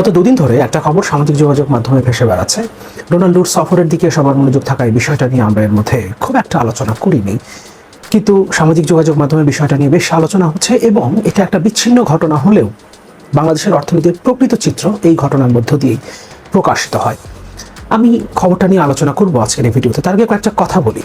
গত দুদিন ধরে একটা খবর সামাজিক যোগাযোগ মাধ্যমে ভেসে বেড়াচ্ছে। ডোনাল্ডোর সফরের দিকে সবার মনোযোগ থাকায় বিষয়টা নিয়ে আমরা এর মধ্যে খুব একটা আলোচনা করিনি। কিন্তু সামাজিক যোগাযোগ মাধ্যমে বিষয়টা নিয়ে বেশ আলোচনা হচ্ছে এবং এটা একটা বিচ্ছিন্ন ঘটনা হলেও বাংলাদেশের অর্থনীতির প্রকৃত চিত্র এই ঘটনার মধ্য দিয়েই প্রকাশিত হয়। আমি খবরটা নিয়ে আলোচনা করব আজকের এই ভিডিওতে। তার আগে কয়েকটা কথা বলি।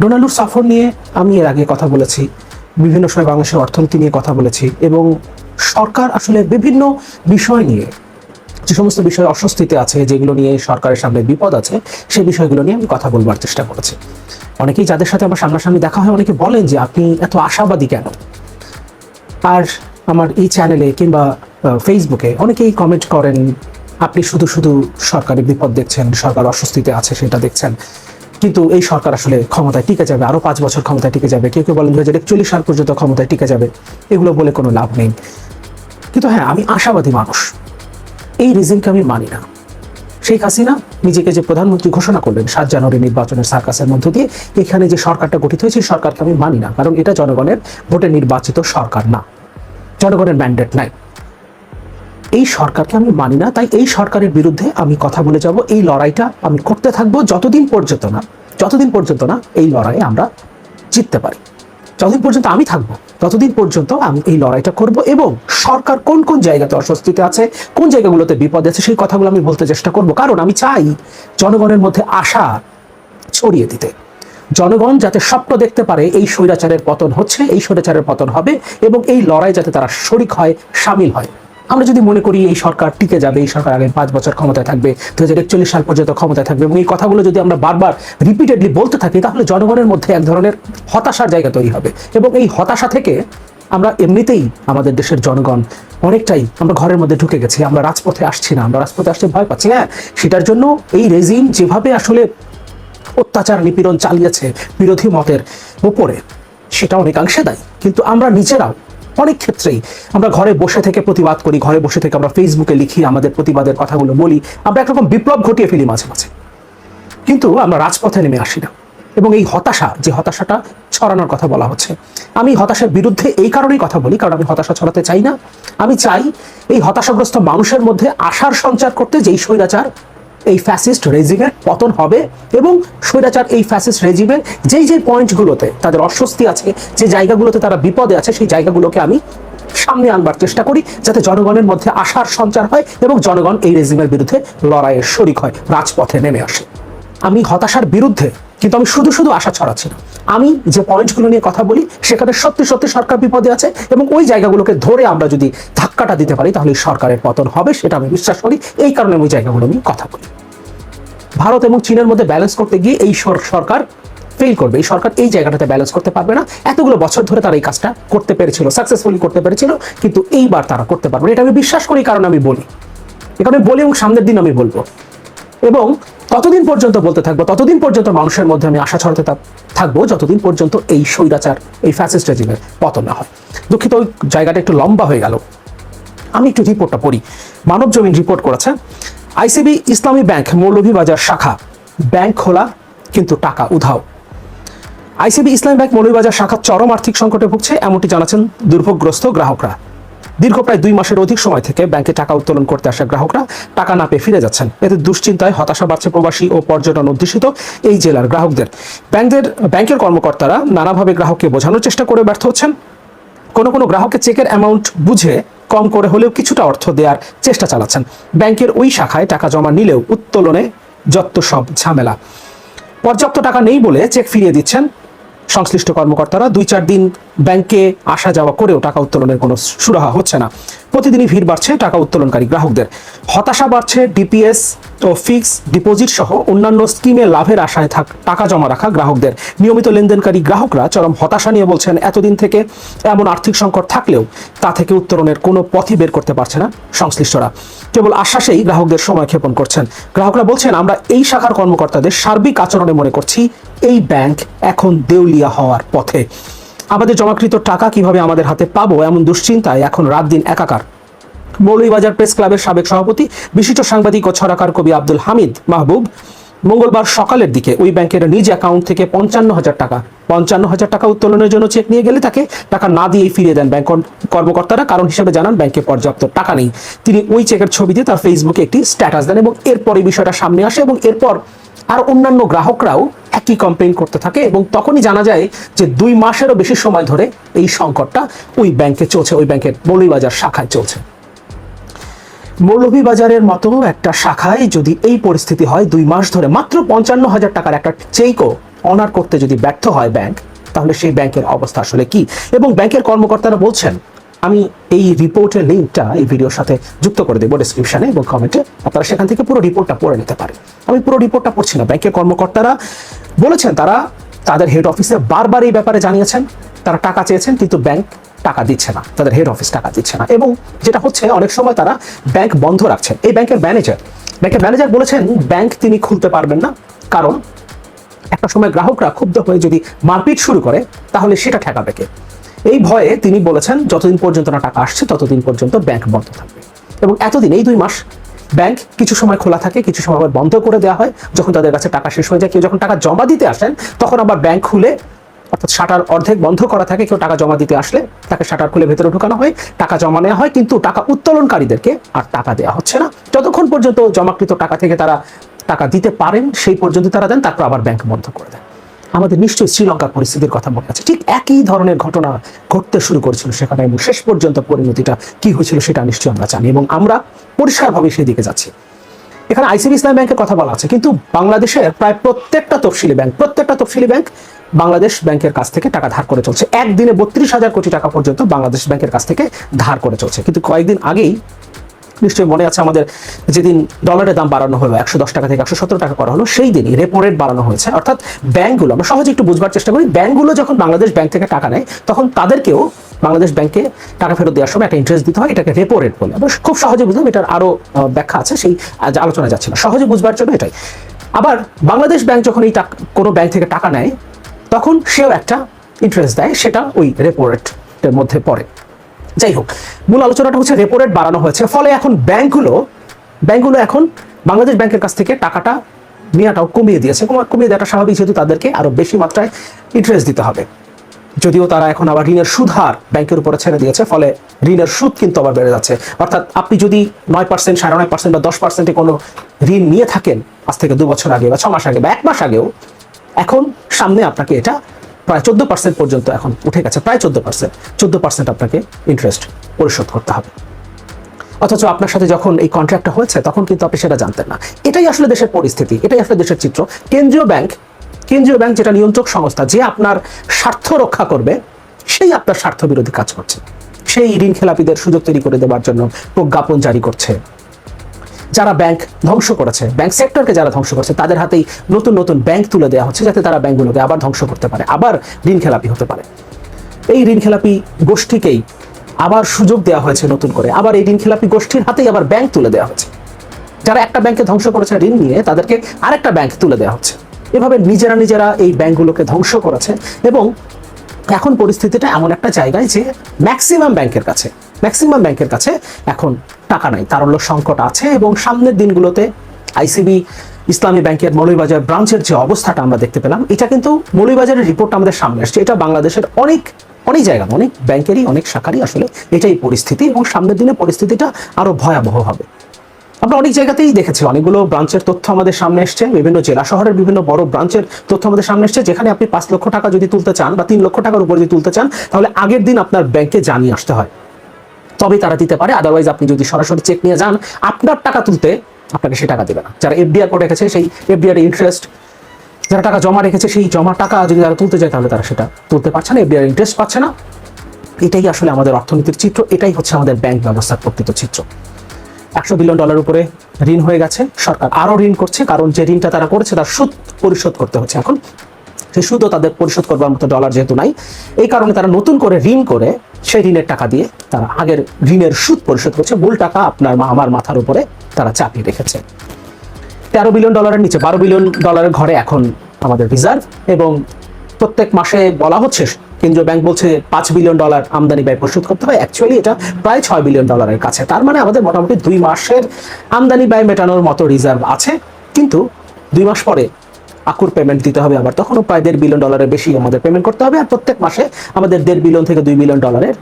ডোনাল্ডোর সফর নিয়ে আমি এর আগে কথা বলেছি, বিভিন্ন সময় বাংলাদেশের অর্থনীতি নিয়ে কথা বলেছি এবং সরকার আসলে বিভিন্ন বিষয় নিয়ে যে সমস্ত বিষয় অস্বস্তিতে আছে, যেগুলো নিয়ে সরকারের সামনে বিপদ আছে সেই বিষয়গুলো নিয়ে আমি কথা বলবার চেষ্টা করেছি। অনেকেই যাদের সাথে আমার সামনাসামনি দেখা হয়, অনেকে বলেন যে আপনি এত আশাবাদী কেন? আর আমার এই চ্যানেলে কিংবা ফেসবুকে অনেকেই কমেন্ট করেন, আপনি শুধু শুধু সরকারের বিপদ দেখছেন, সরকার অস্বস্তিতে আছে, সেটা দেখছেন। কিন্তু এই সরকার আসলে ক্ষমতায় টিকে যাবে, আরও পাঁচ বছর ক্ষমতায় টিকে যাবে। কেউ কেউ বলেন দু হাজার একচল্লিশ সাল পর্যন্ত ক্ষমতায় টিকে যাবে। এগুলো বলে কোনো লাভ নেই। কিন্তু হ্যাঁ আমি আশাবাদী মানুষ। এই রিজিমকে আমি মানি না। শেখ হাসিনা নিজেকে যে প্রধানমন্ত্রী ঘোষণা করলেন, সাত জানুয়ারি নির্বাচনের সার্কাসের মধ্য দিয়ে, এখানে যে সরকারটা গঠিত হয়েছে সরকারকে আমি মানি না, কারণ এটা জনগণের ভোটে নির্বাচিত সরকার না। জনগণের ম্যান্ডেট নাই। এই সরকারকে আমি মানি না, তাই এই সরকারের বিরুদ্ধে আমি কথা বলে যাব, এই লড়াইটা আমি করতে থাকব যতদিন পর্যন্ত না, যতদিন পর্যন্ত না এই লড়াইয়ে আমরা জিততে পারি। যতদিন পর্যন্ত আমি থাকব, ততদিন পর্যন্ত আমি এই লড়াইটা করব এবং সরকার কোন কোন জায়গাতে অস্বস্তিতে আছে, কোন জায়গাগুলোতে বিপদ আছে, সেই কথাগুলো আমি বলতে চেষ্টা করব। কারণ আমি চাই জনগণের মধ্যে আশা ছড়িয়ে দিতে। জনগণ যাতে স্বপ্ন দেখতে পারে এই স্বৈরাচারের পতন হচ্ছে, এই স্বৈরাচারের পতন হবে এবং এই লড়াই যাতে তারা শরিক হয়, সামিল হয়। আমরা যদি মনে করি এই সরকার টিকে যাবে, এই সরকার আগে পাঁচ বছর ক্ষমতায় থাকবে দু হাজার একচল্লিশ সাল পর্যন্ত ক্ষমতায় থাকবে, এবং এই কথাগুলো যদি আমরা বারবার রিপিটেডলি বলতে থাকি, তাহলে জনগণের মধ্যে এক ধরনের হতাশার জায়গা তৈরি হবে। এবং এই হতাশা থেকে আমরা এমনিতেই আমাদের দেশের জনগণ অনেকটাই আমরা ঘরের মধ্যে ঢুকে গেছি, আমরা রাজপথে আসছি না, আমরা রাজপথে আসতে ভয় পাচ্ছি। হ্যাঁ সেটার জন্য এই রেজিম যেভাবে আসলে অত্যাচার, নিপীড়ন চালিয়েছে বিরোধী মতের উপরে, সেটা অনেকাংশে দায়ী। কিন্তু আমরা নিজেরাও অনেক ক্ষেত্রেই আমরা ঘরে বসে থেকে প্রতিবাদ করি, ঘরে বসে থেকে আমরা ফেসবুকে লিখি, আমাদের প্রতিবাদের কথাগুলো বলি, আমরা একরকম বিপ্লব ঘটিয়ে ফেলি মাঝে মাঝে। কিন্তু আমরা রাজপথে নেমে আসি না। এবং এই হতাশা, যে হতাশাটা ছড়ানোর কথা বলা হচ্ছে, আমি হতাশার বিরুদ্ধে এই কারণেই কথা বলি, কারণ আমি হতাশা ছড়াতে চাই না। আমি চাই এই হতাশাগ্রস্ত মানুষের মধ্যে আশার সঞ্চার করতে যেই স্বৈরাচার এই ফ্যাসিস্ট রেজিমের পতন হবে এবং স্বৈরাচার এই ফ্যাসিস্ট রেজিমের যেই যে পয়েন্টগুলোতে তাদের অস্বস্তি আছে, যে জায়গাগুলোতে তারা বিপদে আছে, সেই জায়গাগুলোকে আমি সামনে আনবার চেষ্টা করি যাতে জনগণের মধ্যে আশার সঞ্চার হয় এবং জনগণ এই রেজিমের বিরুদ্ধে লড়াইয়ের শরিক হয়, রাজপথে নেমে আসে। আমি হতাশার বিরুদ্ধে কিন্তু আমি শুধু শুধু আশা ছড়াচ্ছি না। আমি যে পয়েন্টগুলো নিয়ে কথা বলি, সেখানে সত্যি সত্যি সরকার বিপদে আছে এবং ওই জায়গাগুলোকে ধরে আমরা যদি ধাক্কাটা দিতে পারি, তাহলে সরকারের পতন হবে, সেটা আমি বিশ্বাস করি। এই কারণে ওই জায়গাগুলো নিয়ে কথা বলি। ভারত এবং চীনের মধ্যে ব্যালেন্স করতে গিয়ে এই সরকার ফেল করবে। এই সরকার এই জায়গাটাতে ব্যালেন্স করতে পারবে না। এতগুলো বছর ধরে তারা এই কাজটা করতে পেরেছিল সাকসেসফুলি করতে পেরেছিল, কিন্তু এইবার তারা করতে পারবে না। এটা আমি বিশ্বাস করি কারণ আমি বলি। এ কারণে বলি এবং সামনের দিন আমি বলব। এবং ততদিন পর্যন্ত বলতে থাকব, ততদিন পর্যন্ত মানুষের মধ্যে আমি আশা ছড়াতে থাকব, যতদিন পর্যন্ত এই স্বৈরাচার, এই ফ্যাসিস্ট রেজিমের পতন না হয়। দুঃখিত ওই জায়গাটা একটু লম্বা হয়ে গেল। আমি একটু রিপোর্টটা পড়ি। মানব জমিন রিপোর্ট করেছে, আইসিবি ইসলামী ব্যাংক মৌলভীবাজার শাখা, ব্যাংক খোলা, কিন্তু টাকা উধাও। আইসিবি ইসলামী ব্যাংক মৌলভীবাজার শাখা চরম আর্থিক সংকটে ভুগছে, এমনটি জানাচ্ছেন দুর্ভোগগ্রস্ত গ্রাহকরা। দীর্ঘ প্রায় দুই মাসের অধিক সময় থেকে ব্যাংকে টাকা উত্তোলন করতে আসা গ্রাহকরা টাকা না পেয়ে ফিরে যাচ্ছেন। এতে দুশ্চিন্তায় হতাশা বাড়ছে প্রবাসী ও পর্যটন অধ্যুষিত এই জেলার গ্রাহকদের। ব্যাংকের ব্যাংকের কর্মকর্তারা নানাভাবে গ্রাহককে বোঝানোর চেষ্টা করে ব্যর্থ হচ্ছেন। কোনো কোনো গ্রাহকের চেকের অ্যামাউন্ট বুঝে কম করে হলেও কিছুটা অর্থ দেওয়ার চেষ্টা চালাচ্ছেন। ব্যাংকের ওই শাখায় টাকা জমা নিলেও উত্তোলনে যত সব ঝামেলা। পর্যাপ্ত টাকা নেই বলে চেক ফিরিয়ে দিচ্ছেন সংশ্লিষ্ট কর্মকর্তারা। দুই চার দিন ব্যাংকে আসা যাওয়া করেও টাকা উত্তোলনের কোনো সুরাহা হচ্ছে না। প্রতিদিনই ভিড় বাড়ছে টাকা উত্তোলনকারী গ্রাহকদের। হতাশা বাড়ছে ডিপিএস ও ফিক্স ডিপোজিট সহ অন্যান্য স্কিমে লাভের আশায় থাক টাকা জমা রাখা গ্রাহকদের। নিয়মিত লেনদেনকারী গ্রাহকরা চরম হতাশা নিয়ে বলছেন, এতদিন থেকে এমন আর্থিক সংকট থাকলেও তা থেকে উত্তরণের কোনো পথই বের করতে পারছে না সংশ্লিষ্টরা। কেবল আশ্বাসেই গ্রাহকদের সময় ক্ষেপণ করছেন। গ্রাহকরা বলছেন, আমরা এই শাখার কর্মকর্তাদের সার্বিক আচরণে মনে করছি, এই ব্যাংক এখন দেউলিয়া হওয়ার পথে। আমাদের জমাকৃত টাকা কীভাবে আমাদের হাতে পাবো এমন দুশ্চিন্তায় এখন রাত দিন একাকার। মৌলভীবাজার প্রেস ক্লাবের সাবেক সভাপতি, বিশিষ্ট সাংবাদিক ও ছড়াকার কবি আব্দুল হামিদ মাহবুব মঙ্গলবার সকালের দিকে ওই ব্যাংকের নিজ অ্যাকাউন্ট থেকে পঞ্চান্ন হাজার টাকা, পঞ্চান্ন হাজার টাকা উত্তোলনের জন্য চেক নিয়ে গেলে তাকে টাকা না দিয়েই ফিরিয়ে দেন ব্যাংক কর্মকর্তারা। কারণ হিসেবে জানান, ব্যাংকে পর্যাপ্ত টাকা নেই। তিনি ওই চেকের ছবি দিয়ে তার ফেসবুকে একটি স্ট্যাটাস দেন এবং এরপর এই বিষয়টা সামনে আসে এবং এরপর আর অন্যান্য গ্রাহকরাও একই কমপ্লেন করতে থাকে এবং তখনই জানা যায় যে দুই মাসেরও বেশি সময় ধরে এই সংকটটা ওই ব্যাংকে চলছে, ওই ব্যাংকের মৌলভীবাজার শাখায় চলছে। মৌলভীবাজারের মতো একটা শাখায় যদি এই পরিস্থিতি হয়, দুই মাস ধরে মাত্র পঞ্চান্ন হাজার টাকার একটা চেকও অনার করতে যদি ব্যর্থ হয় ব্যাংক, তাহলে সেই ব্যাংকের অবস্থা আসলে কি? এবং ব্যাংকের কর্মকর্তারা বলছেন আমি এই রিপোর্টের লিঙ্কটা এই ভিডিওর সাথে যুক্ত করে দেবো ডিসক্রিপশনে এবং কমেন্টে আপনারা সেখান থেকে পুরো রিপোর্টটা পড়ে নিতে পারেন। আমি পুরো রিপোর্টটা পড়ছি না। ব্যাংকের কর্মকর্তারা বলেছেন, তারা তাদের হেড অফিসে বারবার এই ব্যাপারে জানিয়েছেন, তারা টাকা চেয়েছেন, কিন্তু ব্যাংক টাকা দিচ্ছে না। তাদের হেড অফিস টাকা দিচ্ছে না। এবং যেটা হচ্ছে, অনেক সময় তারা ব্যাংক বন্ধ রাখছেন। এই ব্যাংকের ম্যানেজার ব্যাংকের ম্যানেজার বলেছেন ব্যাংক তিনি খুলতে পারবেন না। কারণ একটা সময় গ্রাহকরা ক্ষুব্ধ হয়ে যদি মারপিট শুরু করে, তাহলে সেটা ঠেকাবে কে? এই ভয়ে তিনি বলেছেন, যতদিন পর্যন্ত না টাকা আসছে, ততদিন পর্যন্ত ব্যাংক বন্ধ থাকবে। এবং এতদিন, এই দুই মাস, ব্যাংক কিছু সময় খোলা থাকে, কিছু সময় আবার বন্ধ করে দেওয়া হয়। যখন তাদের কাছে টাকা শেষ হয়ে যায়, কেউ যখন টাকা জমা দিতে আসেন, তখন আবার ব্যাংক খুলে, অর্থাৎ শাটার অর্ধেক বন্ধ করা থাকে, কেউ টাকা জমা দিতে আসলে তাকে শাটার খুলে ভেতরে ঢুকানো হয়। টাকা জমা নেওয়া হয়, কিন্তু টাকা উত্তোলনকারীদেরকে আর টাকা দেওয়া হচ্ছে না। যতক্ষণ পর্যন্ত জমাকৃত টাকা থেকে তারা টাকা দিতে পারেন, সেই পর্যন্ত তারা দেন, তারপর আবার ব্যাংক বন্ধ করে দেন। আমাদের নিশ্চয়ই শ্রীলঙ্কার পরিস্থিতির কথা মনে আছে। ঠিক একই ধরনের ঘটনা ঘটতে শুরু করেছিল সেখানে এবং শেষ পর্যন্ত পরিণতিটা কি হয়েছিল সেটা নিশ্চয়ই আমরা জানি এবং আমরা পরিষ্কারভাবে সেই দিকে যাচ্ছি। এখানে আইসিবি ইসলাম ব্যাংকের কথা বলা আছে, কিন্তু বাংলাদেশের প্রায় প্রত্যেকটা তফসিলি ব্যাংক, প্রত্যেকটা তফসিলি ব্যাংক বাংলাদেশ ব্যাংকের কাছ থেকে টাকা ধার করে চলছে। একদিনে বত্রিশ হাজার কোটি টাকা পর্যন্ত বাংলাদেশ ব্যাংকের কাছ থেকে ধার করে চলছে। কিন্তু কয়েকদিন আগেই নিশ্চয়ই মনে আছে আমাদের যেদিন ডলারের দাম বাড়ানো হলো একশো দশ টাকা থেকে একশো সত্তর টাকা করা হলো সেই দিনই রেপো রেট বাড়ানো হয়েছে। অর্থাৎ ব্যাংকগুলো আমরা সহজে একটু বুঝবার চেষ্টা করি ব্যাংকগুলো যখন বাংলাদেশ ব্যাংক থেকে টাকা নেয় তখন তাদেরকেও বাংলাদেশ ব্যাংকে টাকা ফেরত দেওয়ার সময় একটা ইন্টারেস্ট দিতে হয় এটাকে রেপো রেট বলে খুব সহজে বুঝলাম এটার আরও আহ, ব্যাখ্যা আছে সেই আলোচনা যাচ্ছে না সহজে বুঝবার জন্য এটাই। আবার বাংলাদেশ ব্যাংক যখন এই কোনো ব্যাংক থেকে টাকা নেয় তখন সেও একটা ইন্টারেস্ট দেয় সেটা ওই রেপো রেটের মধ্যে পড়ে। যাই হোক মূল আলোচনাটা হচ্ছে রেপো রেট বাড়ানো হয়েছে। ফলে এখন ব্যাংকগুলো ব্যাংকগুলো এখন বাংলাদেশ ব্যাংকের কাছ থেকে টাকাটা নেওয়াটাও কমিয়ে দিয়েছে। কমিয়ে দেওয়াটা স্বাভাবিক, যেহেতু তাদেরকে আরও বেশি মাত্রায় ইন্টারেস্ট দিতে হবে। যদিও তারা এখন আবার ঋণের সুদ হার ব্যাংকের উপরে ছেড়ে দিয়েছে, ফলে ঋণের সুদ কিন্তু আবার বেড়ে যাচ্ছে। অর্থাৎ আপনি যদি নয় পার্সেন্ট সাড়ে নয় পার্সেন্ট বা দশ পার্সেন্টে কোনো ঋণ নিয়ে থাকেন, আজ থেকে দু বছর আগে বা ছ মাস আগে বা এক মাস আগেও, এখন সামনে আপনাকে এটা প্রায় চোদ্দ পার্সেন্ট পর্যন্ত এখন উঠে গেছে, প্রায় চোদ্দ পার্সেন্ট চোদ্দ পার্সেন্ট আপনাকে ইন্টারেস্ট পরিশোধ করতে হবে। অথচ আপনার সাথে যখন এই কন্ট্রাক্টটা হয়েছে, তখন কিন্তু আপনি সেটা জানতেন না। এটাই আসলে দেশের পরিস্থিতি, এটাই আসলে দেশের চিত্র। কেন্দ্রীয় ব্যাংক কেন্দ্রীয় ব্যাংক যেটা নিয়ন্ত্রক সংস্থা, যে আপনার স্বার্থ রক্ষা করবে, সেই আপনার স্বার্থ বিরোধী কাজ করছে। সেই ঋণ খেলাপিদের সুযোগ তৈরি করে দেওয়ার জন্য প্রজ্ঞাপন জারি করছে। যারা ব্যাংক ধ্বংস করেছে ব্যাংক সেক্টরকে যারা ধ্বংস করেছে, তাদের হাতেই নতুন নতুন ব্যাংক তুলে দেওয়া হচ্ছে যাতে তারা ব্যাংকগুলোকে আবার ধ্বংস করতে পারে, আবার ঋণ খেলাপি হতে পারে। এই ঋণ খেলাপি গোষ্ঠীকেই আবার সুযোগ দেওয়া হয়েছে নতুন করে, আবার এই ঋণ খেলাপি গোষ্ঠীর হাতেই আবার ব্যাংক তুলে দেওয়া হচ্ছে। যারা একটা ব্যাংকে ধ্বংস করেছে ঋণ নিয়ে, তাদেরকে আরেকটা ব্যাংক তুলে দেওয়া হচ্ছে। এভাবে নিজেরা নিজেরা এই ব্যাংকগুলোকে ধ্বংস করেছে এবং এখন পরিস্থিতিটা এমন একটা জায়গায় যে ম্যাক্সিমাম ব্যাংকের কাছে ম্যাক্সিমাম ব্যাংকের কাছে এখন টাকা নাই তারল্য সংকট আছে এবং সামনের দিনগুলোতে আইসিবি ইসলামী ব্যাংকের মৌলভীবাজার ব্রাঞ্চের যে অবস্থাটা আমরা দেখতে পেলাম, এটা কিন্তু মৌলভীবাজারের রিপোর্ট আমাদের সামনে আসছে। এটা বাংলাদেশের অনেক অনেক জায়গা, অনেক ব্যাংকেরই, অনেক শাখারই আসলে এটাই পরিস্থিতি এবং সামনের দিনে পরিস্থিতিটা আরও ভয়াবহ হবে। আমরা অনেক জায়গাতেই দেখেছি, অনেকগুলো ব্রাঞ্চের তথ্য আমাদের সামনে এসছে, বিভিন্ন জেলা শহরের বিভিন্ন বড় ব্রাঞ্চের তথ্য আমাদের সামনে এসছে, যেখানে আপনি পাঁচ লক্ষ টাকা যদি তুলতে চান বা তিন লক্ষ টাকার উপর যদি তুলতে চান, তাহলে আগের দিন আপনার ব্যাংকে জানিয়ে আসতে হয়। তবেই তারা দিতে পারে আদারওয়াইজ আপনি যদি সরাসরি চেক নিয়ে যান, আপনার টাকা তুলতে আপনাকে সে টাকা দেবে না। যারা এফডিআর করে রেখেছে সেই এফডিআর ইন্টারেস্ট যারা টাকা জমা রেখেছে, সেই জমা টাকা যদি তারা তুলতে যায় তাহলে তারা সেটা তুলতে পারছে না এফডিআর ইন্টারেস্ট পাচ্ছে না। এটাই আসলে আমাদের অর্থনীতির চিত্র, এটাই হচ্ছে আমাদের ব্যাংক ব্যবস্থার প্রকৃত চিত্র। একশো বিলিয়ন ডলার উপরে ঋণ হয়ে গেছে, সরকার আরও ঋণ করছে, কারণ যে ঋণটা তারা করেছে, তার সুদ পরিশোধ করতে হচ্ছে এখন। সেই সুদও তাদের পরিশোধ করবার মতো ডলার যেহেতু নাই, এই কারণে তারা নতুন করে ঋণ করে সেই ঋণের টাকা দিয়ে তারা আগের ঋণের সুদ পরিশোধ করছে। মূল টাকা আপনার আমার মাথার উপরে তারা চাপিয়ে রেখেছে। তেরো বিলিয়ন ডলারের নিচে বারো বিলিয়ন ডলারের ঘরে এখন আমাদের রিজার্ভ এবং প্রত্যেক মাসে বলা হচ্ছে, কেন্দ্রীয় ব্যাংক বলছে পাঁচ বিলিয়ন ডলার আমদানি ব্যয় পরিশোধ করতে হয়। অ্যাকচুয়ালি এটা প্রায় ছয় বিলিয়ন ডলারের কাছে। তার মানে আমাদের মোটামুটি দুই মাসের আমদানি ব্যয় মেটানোর মতো রিজার্ভ আছে। কিন্তু দুই মাস পরে আকুর পেমেন্ট দিতে হবে আবার। তখনও প্রায় দেড় বিলিয়ন ডলারের বেশি আমাদের পেমেন্ট করতে হবে আর প্রত্যেক মাসে আমাদের দেড় বিলিয়ন থেকে দুই বিলিয়ন ডলারের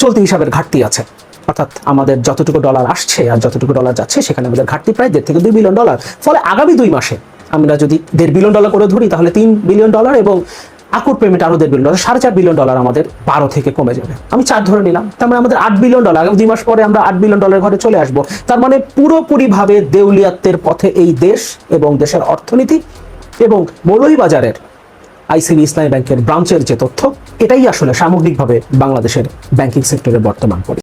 চলতি হিসাবের ঘাটতি আছে। অর্থাৎ আমাদের যতটুকু ডলার আসছে আর যতটুকু ডলার যাচ্ছে, সেখানে আমাদের ঘাটতি প্রায় দেড় থেকে দুই বিলিয়ন ডলার ফলে আগামী দুই মাসে আমরা যদি দেড় বিলিয়ন ডলার করে ধরি, তাহলে তিন বিলিয়ন ডলার এবং আকুর পেমেন্ট আরও দেড় বিলিয়ন ডলার সাড়ে চার বিলিয়ন ডলার আমাদের বারো থেকে কমে যাবে। আমি চার ধরে নিলাম, তার মানে আমাদের আট বিলিয়ন ডলার দুই মাস পরে আমরা আট বিলিয়ন ডলার ঘরে চলে আসব। তার মানে পুরোপুরিভাবে দেউলিয়াত্বের পথে এই দেশ এবং দেশের অর্থনীতি এবং মৌলভীবাজারের আইসিবি ইসলামী ব্যাংকের ব্রাঞ্চের যে তথ্য, এটাই আসলে সামগ্রিকভাবে বাংলাদেশের ব্যাংকিং সেক্টরের বর্তমান পরিস্থিতি।